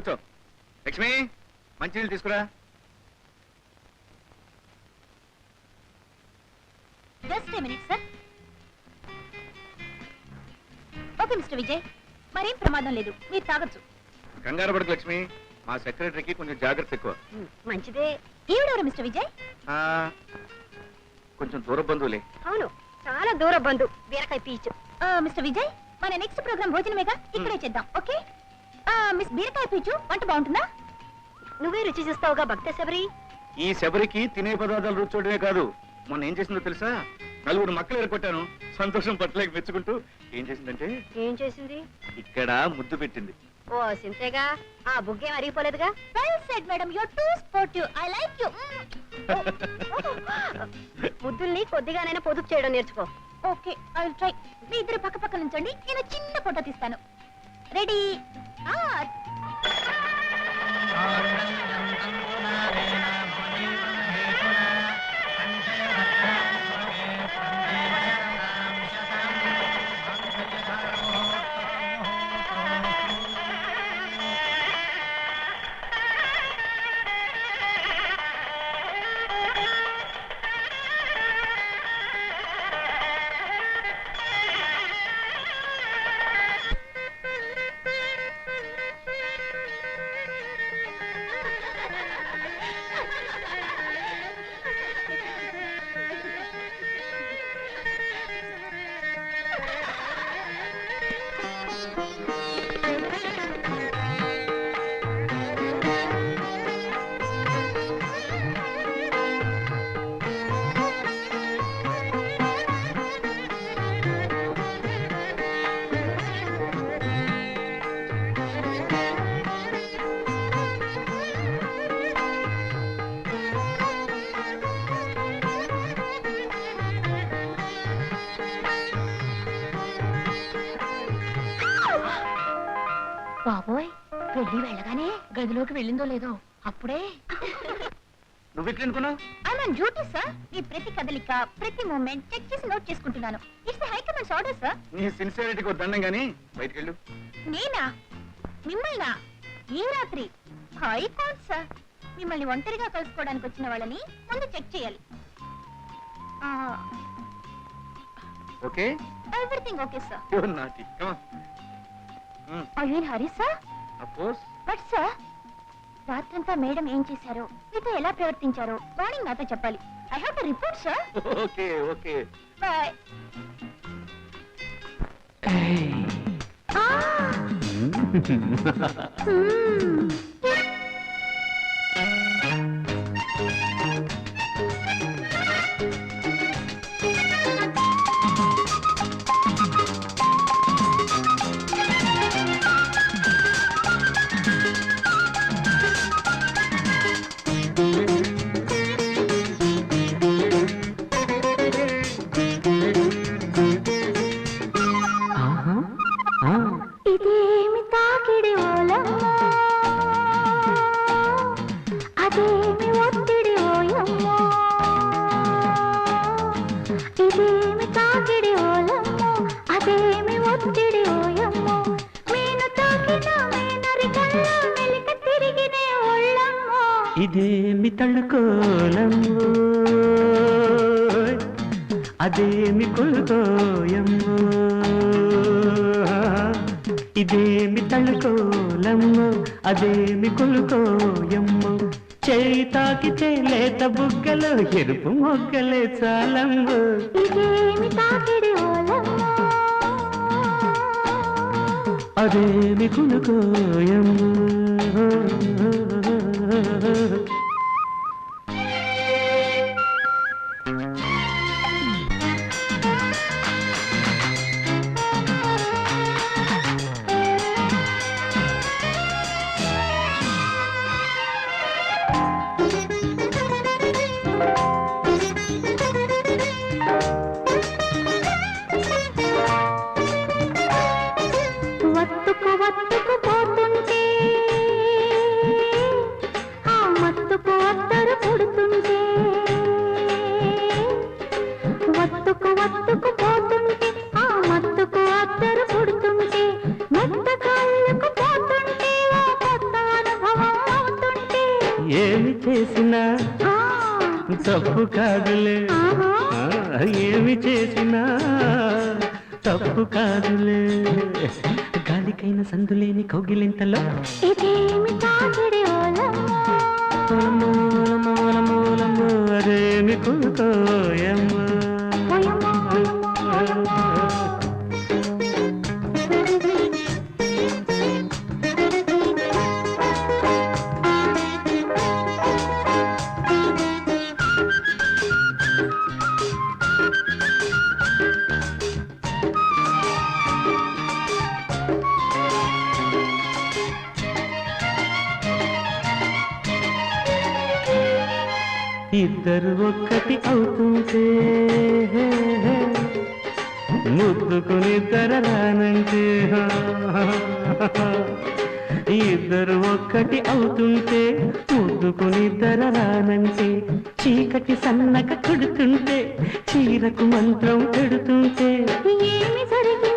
కూర్చో. లక్ష్మి మంచినీళ్ళు తీసుకురా. Just minute sir okay mister Vijay మరేం ప్రమాదం లేదు. మీరు తాగొచ్చు. కంగారు పడకు లక్ష్మి. మా సెక్రటరీకి కొంచెం జాగ్రత్త ఎక్కువ. మంచిదే. ఈవిడెవరు మిస్టర్ విజయ్? ఆ, కొంచెం దూర బంధువులే. అవును చాలా దూర బంధు. బీరకాయ పీచు. మిస్టర్ విజయ్ మన నెక్స్ట్ ప్రోగ్రామ్ భోజనమేగా? ఇక్కడే చేద్దాం ఓకే? మిస్ బీరకాయ పీచు వంట బాగుంటుందా? నువ్వే రుచి చూస్తావుగా భక్త శబరి. ఈ శబరికి తినే పదార్థాలు రుచి చూడమే కాదు. మొన్న ఏం చేసిందో తెలుసా? నలుగురు మక్కలు ఎరగొట్టాను సంతోషం పట్టలేక మెచ్చుకుంటూ ఏం చేసిందంటే? ఏం చేసింది? ఇక్కడ ముద్దు పెట్టింది. ఓ సింతేగా ఆ బుగ్గేం అరిగిపోలేదుగా? Well said madam your too sportive I like you ముద్దుల్ని కొద్దిగానైనా పొదుపు చేయడం నేర్చుకో. ఓకే ఐ విల్ ట్రై మీ ఇద్దరు పక్క పక్క నుంచండి. నేను చిన్న ఫోటో తీస్తాను. ரெடி ஆட் బాబోయ్ వెళ్ళి వెళ్ళగానే గదిలోకి వెళ్ళిందో లేదో అప్పుడే. నువ్వు ఇక్కడ అనుకున్నావు? I'm duty sir. ఈ ప్రతి కదలిక ప్రతి మూమెంట్ చెక్ చేసి నోట్ చేసుకుంటున్నాను. It's high command's order sir. నీ సిన్సియారిటీకి దండం గానీ బయటికి వెళ్ళు. నేనా? మిమ్మల్నా? ఈ రాత్రి? Hi sir. మిమ్మల్ని ఒంటరిగా కలుసుకోవడానికి వచ్చిన వాళ్ళని ముందు చెక్ చేయాలి. Okay? Everything okay sir. Your naughty I mean Hari sir but sir రాత్రంతా మేడం ఏం చేశారో? మీతో ఎలా ప్రవర్తించారో? మార్నింగ్ నాతో చెప్పాలి. I have to report sir okay okay bye ఇదేమి ఇదేమి తళుకోలము అదేమి కొలుకోయము ఇదేమి తళుకోలము అదేమి కొలుకోయము చేయి లేత బుగ్గలు ఎరుపు మొగ్గలే చాలము ఇదేమి తాకిడి ఓలమ్మో అదేమి కొలుకోయము Mm-hmm. చేసినా తప్పు కాదులే. గాలికైన సందులేని కౌగిలింతలో. ఇదేమి తాకిడి ఓలమ్మో. మూలము, మూలము, మూలము, మూలము, అదేమి కులుకోయమ్మ ముద్దుకుని రానంటే ఇద్దరు ఒక్కటి అవుతుంటే ముద్దుకుని రానంటే చీకటి సన్నక కొడుతుంటే చీరకు మంత్రం పెడుతుంటే. ఏమి జరిగినా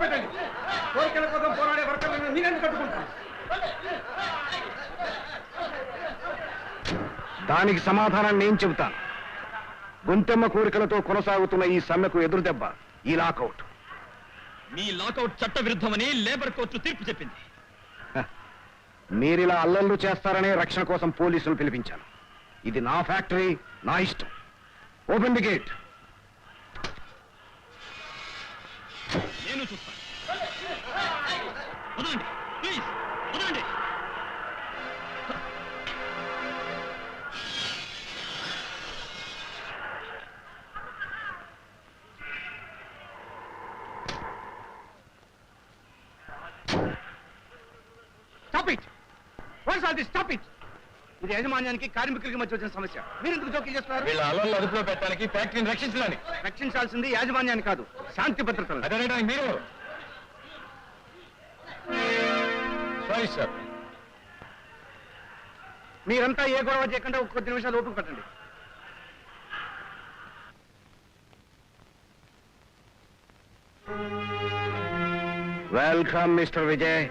వదిలిపెట్టండి. కోరికల కోసం పోరాడే వర్గాలను నేనెందుకు కట్టుకుంటాను దానికి సమాధానం నేను చెబుతాను గొంతెమ్మ కోరికలతో కొనసాగుతున్న ఈ సమ్మెకు ఎదురు దెబ్బ ఈ లాకౌట్. మీ లాకౌట్ చట్ట విరుద్ధమని లేబర్ కోర్టు తీర్పు చెప్పింది. మీరిలా అల్లర్లు చేస్తారనే రక్షణ కోసం పోలీసులు పిలిపించాను. ఇది నా ఫ్యాక్టరీ నా ఇష్టం. ఓపెన్ ది గేట్ నేను చూస్తాను వదలండి. ప్లీజ్ వదలండి. Stop it what's all this stop it ఇది యాజమాన్యానికి కార్మికులకి మధ్య వచ్చిన సమస్య. మీరు ఎందుకు జోక్యం చేస్తున్నారు? వీళ్ళ అదుపులో పెట్టడానికి ఫ్యాక్టరీని రక్షించడానికి రక్షించాల్సింది యాజమాన్యాన్ని కాదు శాంతి భద్రతలు అదేనడానికి మీరు సారీ సార్ మీరంతా ఏ గొడవ చేయకుండా ఒక కొద్ది నిమిషాలు ఓపిక పట్టండి. Welcome mister Vijay.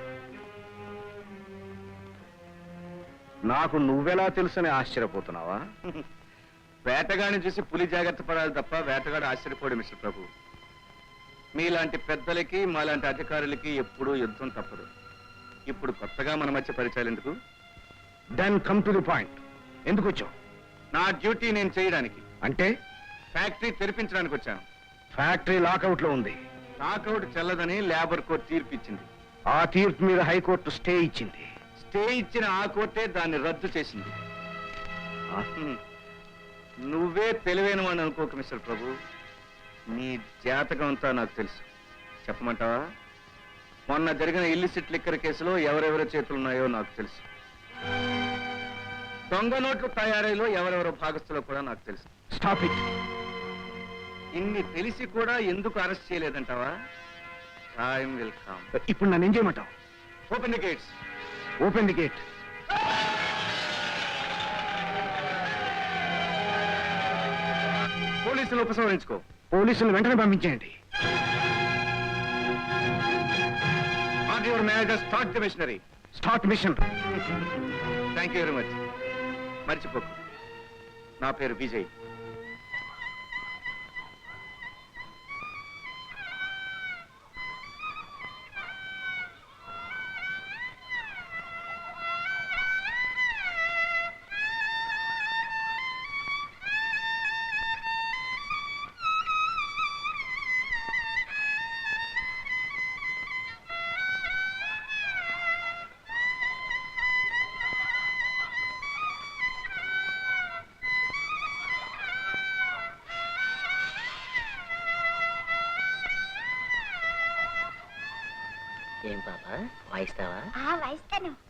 నాకు నువ్వెలా తెలుసని ఆశ్చర్యపోతున్నావా? వేటగాడిని చూసి పులి జాగ్రత్త పడాలి తప్ప వేటగాడు ఆశ్చర్యపోడు మిస్టర్ ప్రభు. మీలాంటి పెద్దలకి మాలాంటి అధికారులకి ఎప్పుడూ యుద్ధం తప్పదు. ఇప్పుడు కొత్తగా మన మధ్య పరిచయాలు ఎందుకు? Then come to the point ఎందుకు వచ్చావు? నా డ్యూటీ నేను చేయడానికి. అంటే? ఫ్యాక్టరీ తెరిపించడానికి వచ్చాను. ఫ్యాక్టరీ లాకౌట్లో ఉంది. లాకౌట్ చెల్లదని లేబర్ కోర్టు తీర్పు ఇచ్చింది. ఆ తీర్పు మీద హైకోర్టు స్టే ఇచ్చింది. స్టే ఇచ్చిన ఆ కోర్టే దాన్ని రద్దు చేసింది. నువ్వే తెలివైన వాడిని అనుకోక మిస్టర్ ప్రభు. నీ జాతకం అంతా నాకు తెలుసు. చెప్పమంటావా? మొన్న జరిగిన ఇల్లిసిట్ లిక్కర్ కేసులో ఎవరెవరి చేతులున్నాయో నాకు తెలుసు. దొంగ నోట్లు తయారీలో ఎవరెవరో భాగస్థులో కూడా నాకు తెలుసు. స్టాప్ ఇట్ ఇన్ని తెలిసి కూడా ఎందుకు అరెస్ట్ చేయలేదంటావా? టైం విల్ కమ్ ఇప్పుడు నన్ను ఏం చేయమంటావు? Open the gates open the gate పోలీసులు ఉపసంహరించుకో. పోలీసులు వెంటనే పంపించేయండి. Or your manager start the machinery start machine thank you very much మర్చిపోకు నా పేరు విజయ్. ఏం పాప? వాయిస్తావా? వాయిస్తాను.